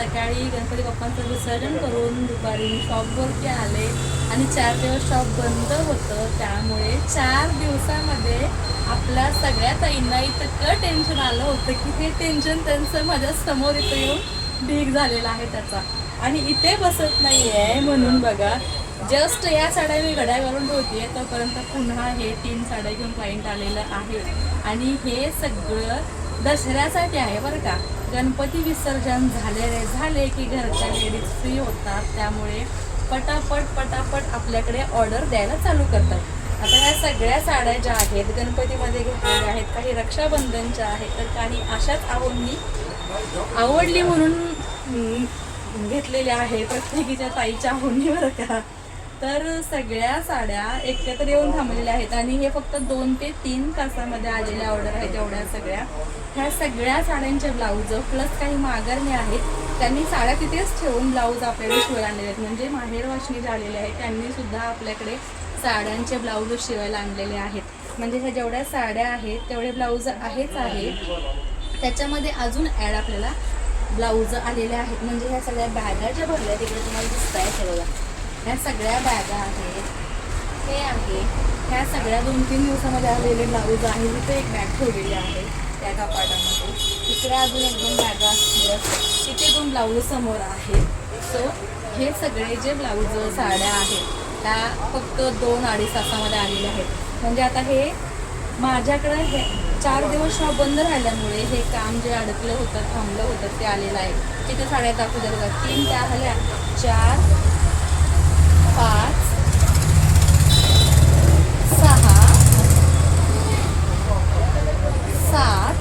सकाळी गणपती बाप्पांचं विसर्जन करून दुपारी शॉपवरती आले आणि चार दिवस शॉप बंद होतं. त्यामुळे चार दिवसामध्ये आपल्या सगळ्या ताईंना इतकं टेन्शन आलं होतं की हे टेन्शन त्यांचं माझ्यासमोर इथं येऊन ढीक झालेला आहे त्याचा. आणि इथे बसत नाही आहे म्हणून बघा जस्ट या साड्या मी घड्या घालून ठेवते तोपर्यंत पुन्हा हे तीन साड्या घेऊन क्लाइंट आलेलं आहे. आणि हे सगळं दसऱ्यासाठी आहे बरं का. गणपती विसर्जन झालेले झाले की घरच्या लेडीज फ्री होतात. त्यामुळे पटापट पटापट आपल्याकडे ऑर्डर द्यायला चालू करतात. आता या सगळ्या साड्या ज्या आहेत गणपतीमध्ये घेतलेल्या आहेत काही रक्षाबंधनच्या आहेत तर काही अशाच आवडली आवडली म्हणून घेतलेल्या आहे प्रत्येकीच्या ताईच्या आवडली बरं का. तर सगळ्या साड्या एकत्र येऊन थांबलेल्या आहेत आणि हे फक्त दोन ते तीन तासामध्ये आलेल्या ऑर्डर आहेत एवढ्या सगळ्या. ह्या सगळ्या साड्यांचे ब्लाऊज प्लस काही मागरणे आहेत. त्यांनी साड्या तिथेच ठेवून ब्लाऊज आपल्याकडे शिवायला आणलेले आहेत. म्हणजे माहेरवाशनी झालेले आहेत त्यांनी सुद्धा आपल्याकडे साड्यांचे ब्लाऊज शिवायला आणलेले आहेत. म्हणजे ह्या जेवढ्या साड्या आहेत तेवढे ब्लाऊज आहेच आहे. त्याच्यामध्ये अजून ॲड आपल्याला ब्लाऊज आलेले आहेत. म्हणजे ह्या सगळ्या बॅगा ज्या भरल्या तिकडे तुम्हाला दिसत आहे सगळं बघा. ह्या सगळ्या बॅगा आहेत हे आहे ह्या सगळ्या दोन तीन दिवसामध्ये आलेले ब्लाऊज आहे तिथे एक बॅग ठेवलेली आहे त्या कपाटामध्ये. तिकडे अजून एक दोन बॅगा असतील. तिथे दोन ब्लाऊज समोर आहेत. सो हे सगळे जे ब्लाऊज साड्या आहेत त्या फक्त दोन अडीच तासामध्ये आलेल्या आहेत. म्हणजे आता हे माझ्याकडे हे चार दिवस शॉप बंद राहिल्यामुळे हे काम जे अडकलं होतं थांबलं होतं ते आलेलं आहे. किती साड्या दाखवू द्या तीन त्या आल्या चार पाच सहा सात.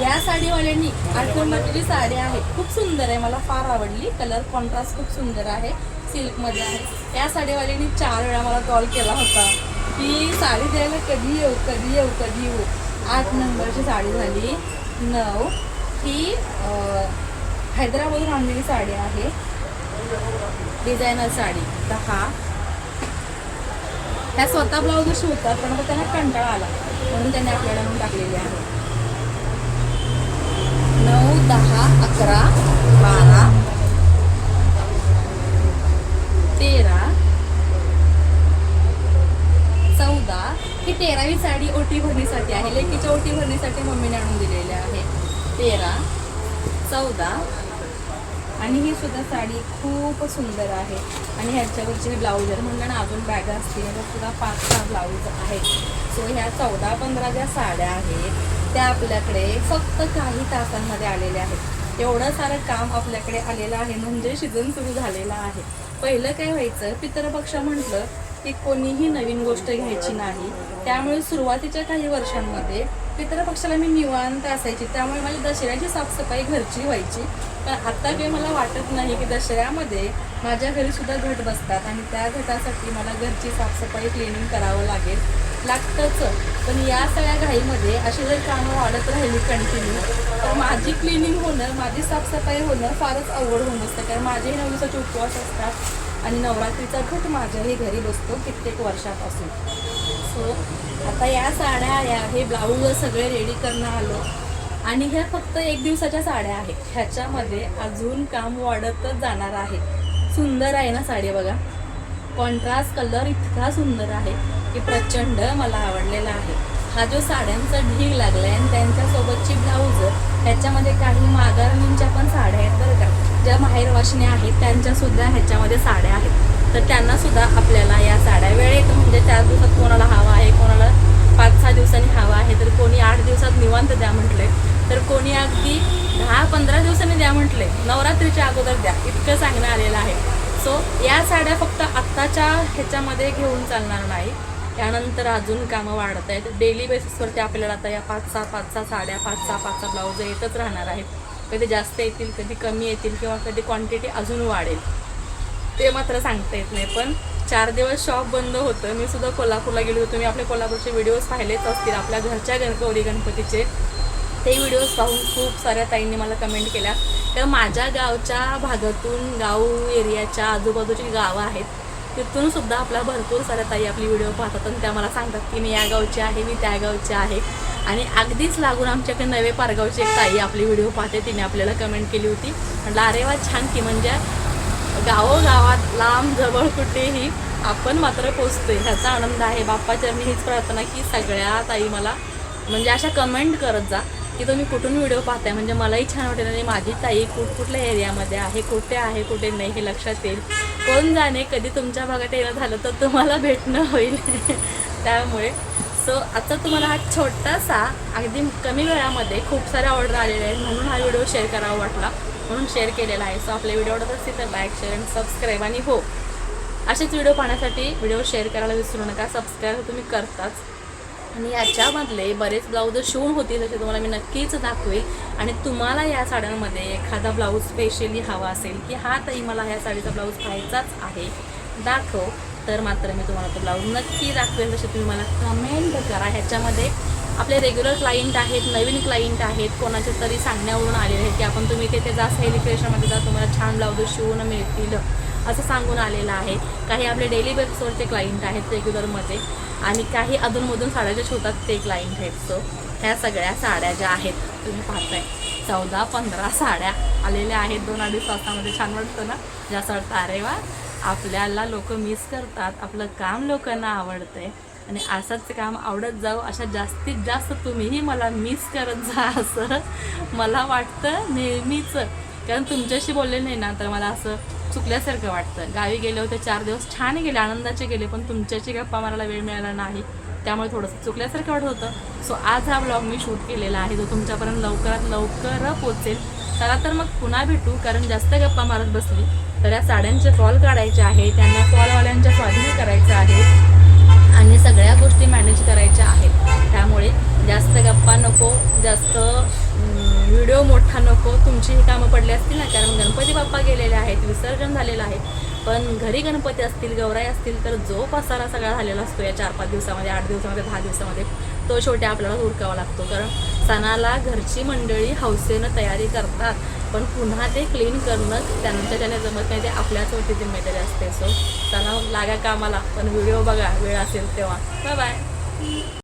या साडीवाल्यांनी आठ नंबरची जी साडी आहे खूप सुंदर आहे मला फार आवडली. कलर कॉन्ट्रास्ट खूप सुंदर आहे सिल्कमध्ये आहे. या साडीवाल्यांनी चार वेळा मला कॉल केला होता की साडी द्यायला कधी येऊ कधी येऊ कधी येऊ? आठ नंबरची साडी झाली. नऊ. ही अं, हैदराबादून आणलेली साडी आहे. डिझायनर साडी. दहा ह्या स्वतः ब्लाऊज शिवतात पण आता त्यांना कंटाळा आला. म्हणून त्यांनी आपल्याला म्हणून टाकलेली आहे. नऊ दहा अकरा बारा तेरा चौदा. ही तेरावी साडी ओटी भरणीसाठी आहे. लेकीच्या ओटी भरणीसाठी मम्मीने आणून दिलेली आहे. तेरा चौदा आणि ही सुद्धा साडी खूप सुंदर आहे. आणि ह्याच्यावरचे ब्लाऊज आहेत म्हणलं ना अजून बॅगा असतील तर सुद्धा पाच सहा ब्लाऊज आहेत. सो ह्या चौदा पंधरा ज्या साड्या आहेत त्या आपल्याकडे फक्त काही तासांमध्ये आलेल्या आहेत. एवढं सारं काम आपल्याकडे आलेलं आहे. म्हणजे सीझन सुरू झालेला आहे. पहिलं काय व्हायचं पितरपक्ष म्हटलं की कोणीही नवीन गोष्ट घ्यायची नाही. त्यामुळे सुरुवातीच्या काही वर्षांमध्ये पितृपक्षाला मी निवांत असायची. त्यामुळे माझी दसऱ्याची साफसफाई घरची व्हायची. पण आत्ता काही मला वाटत नाही की दसऱ्यामध्ये माझ्या घरी सुद्धा घट बसतात आणि त्या घटासाठी मला घरची साफसफाई क्लिनिंग करावं लागेल. लागतंच. पण या सगळ्या घाईमध्ये अशी जर कामं वाढत राहिली कंटिन्यू तर माझी क्लिनिंग होणं माझी साफसफाई होणं फारच अवघड होऊन असतं. कारण माझेही नऊ दिवसाचे उपवास असतात आणि नवरात्रीचा घट माझ्याही घरी बसतो कित्येक वर्षापासून. सो आता या साड्या या हे ब्लाऊज सगळे रेडी करणं आलो. आणि ह्या फक्त एक दिवसाच्या साड्या आहेत. ह्याच्यामध्ये अजून काम वाढतच जाणार आहे. सुंदर आहे ना साडी बघा. कॉन्ट्रास्ट कलर इतका सुंदर आहे की प्रचंड मला आवडलेला आहे. हा जो साड्यांचा ढीग लागलाय आणि त्यांच्यासोबतची ब्लाऊज ह्याच्यामध्ये काही माघारणींच्या पण साड्या आहेत बरं का. ज्या माहेर आहेत त्यांच्यासुद्धा ह्याच्यामध्ये साड्या आहेत. तर त्यांना सुद्धा आपल्याला या साड्या वेळेत म्हणजे चार दिवसात कोणाला हा सहा दिवसांनी हवा आहे तर कोणी आठ दिवसात निवांत द्या म्हटले तर कोणी अगदी दहा पंधरा दिवसांनी द्या म्हटले नवरात्रीच्या अगोदर द्या. इतकं सांगणं आलेलं आहे. सो या साड्या फक्त आत्ताच्या ह्याच्यामध्ये घेऊन चालणार नाही. त्यानंतर अजून कामं वाढत आहेत. डेली बेसिसवरती आपल्याला आता या पाच सहा पाच सहा साड्या पाच सहा पाच सहा ब्लाऊज येतच राहणार आहेत. कधी जास्त येतील कधी कमी येतील किंवा कधी क्वांटिटी अजून वाढेल. ते मात्र सांगता येत नाही पण चार दिवस शॉप बंद होतं. मी सुद्धा कोल्हापूरला गेलो होतो. तुम्ही आपले कोल्हापूरचे व्हिडिओज पाहिलेच असतील. आपल्या घरच्या गणगौरी गणपतीचे. ते व्हिडिओज पाहून खूप साऱ्या ताईंनी मला कमेंट केल्या. तर माझ्या गावच्या भागातून गाव एरियाच्या आजूबाजूची गावं आहेत तिथून सुद्धा आपल्या भरपूर साऱ्या ताई आपली व्हिडिओ पाहतात आणि त्या मला सांगतात की मी या गावची आहे मी त्या गावची आहे. आणि अगदीच लागून आमच्याकडे नवे पारगावची एक ताई आपली व्हिडिओ पाहते. तिने आपल्याला कमेंट केली होती. म्हटलं अरे वा छान की म्हणजे गावोगावात लांब जवळ कुठेही आपण मात्र पोचतोय. ह्याचा आनंद आहे. बाप्पाच्या मी हीच प्रार्थना की सगळ्या ताई मला म्हणजे अशा कमेंट करत जा की तुम्ही कुठून व्हिडिओ पाहताय. म्हणजे मलाही छान वाटेल आणि माझी ताई कुठ कुठल्या एरियामध्ये आहे कुठे आहे कुठे नाही हे लक्षात येईल. कोण जाणे कधी तुमच्या भागात येणं झालं तर तुम्हाला भेटणं होईल. त्यामुळे सो आता तुम्हाला हा छोटासा अगदी कमी वेळामध्ये खूप साऱ्या ऑर्डर आलेल्या आहेत म्हणून हा व्हिडिओ शेअर करावा वाटला म्हणून शेअर केलेला आहे. सो आपले व्हिडिओ आवडत असतील तर लाईक शेअर आणि सबस्क्राईब आणि हो असेच व्हिडिओ पाहण्यासाठी व्हिडिओ शेअर करायला विसरू नका. सबस्क्राईब तुम्ही करताच. आणि याच्यामधले बरेच ब्लाऊज शिवून होतील असे तुम्हाला मी नक्कीच दाखवेल. आणि तुम्हाला या साड्यांमध्ये एखादा ब्लाऊज स्पेशली हवा असेल की हा ताई मला ह्या साडीचा ब्लाऊज पाहायचाच आहे. दाखव. तर मात्र मी तुम्हाला तो ब्लाऊज नक्की दाखवेल. तसे तुम्ही मला कमेंट करा. ह्याच्यामध्ये आपले रेग्युलर क्लायंट आहेत नवीन क्लायंट आहेत कोणाचे तरी सांगण्यावरून आलेले आहेत की आपण तुम्ही तिथे जा सेलिब्रेशनमध्ये जा तुम्हाला छान ब्लाऊज शिवून मिळतील असं सांगून आलेलं आहे. काही आपले डेली बेसिसवरचे क्लायंट आहेत रेग्युलरमध्ये आणि काही अधूनमधून साड्या ज्या शिवतात ते क्लायंट आहेत. सो ह्या सगळ्या साड्या ज्या आहेत तुम्ही पाहताय. चौदा पंधरा साड्या आलेल्या आहेत. दोन अडीच तासामध्ये छान वाटतं ना? जास्त वाटतं अरे वा! आपल्याला लोक मिस करतात आपलं काम लोकांना आवडतंय आणि असंच काम आवडत जाऊ अशा जास्तीत जास्त तुम्हीही मला मिस करत जा असं मला वाटतं नेहमीच. कारण तुमच्याशी बोलले नाही ना तर मला असं चुकल्यासारखं वाटतं. गावी गेले होते चार दिवस छान गेले आनंदाचे गेले पण तुमच्याशी गप्पा मारायला वेळ मिळाला नाही. त्यामुळे थोडंसं चुकल्यासारखं वाटत होतं. सो आज हा ब्लॉग मी शूट केलेला आहे जो तुमच्यापर्यंत लवकरात लवकर पोचेल चला तर मग पुन्हा भेटू कारण जास्त गप्पा मारत बसली. तर या साड्यांचे फॉल काढायचे आहे त्यांना फॉलवाल्यांच्या स्वाधीन करायचं आहे आणि सगळ्या गोष्टी मॅनेज करायच्या आहेत. त्यामुळे जास्त गप्पा नको जास्त व्हिडिओ मोठा नको. तुमची ही कामं पडली असतील ना कारण गणपती बाप्पा गेलेले आहेत विसर्जन झालेलं आहे. पण घरी गणपती असतील गौराई असतील तर जो पसारा सगळा झालेला असतो या चार पाच दिवसामध्ये आठ दिवसामध्ये दहा दिवसामध्ये तो शेवटी आपल्याला उरकावा लागतो. कारण सणाला घरची मंडळी हौसेनं तयारी करतात. पण पुन्हा ते क्लीन करणं त्यांच्या त्याने जमत नाही ते आपल्याच वरती जिम्मेदारी असते. सो चला लागा कामाला. पण व्हिडिओ बघा वेळ असेल तेव्हा. Bye bye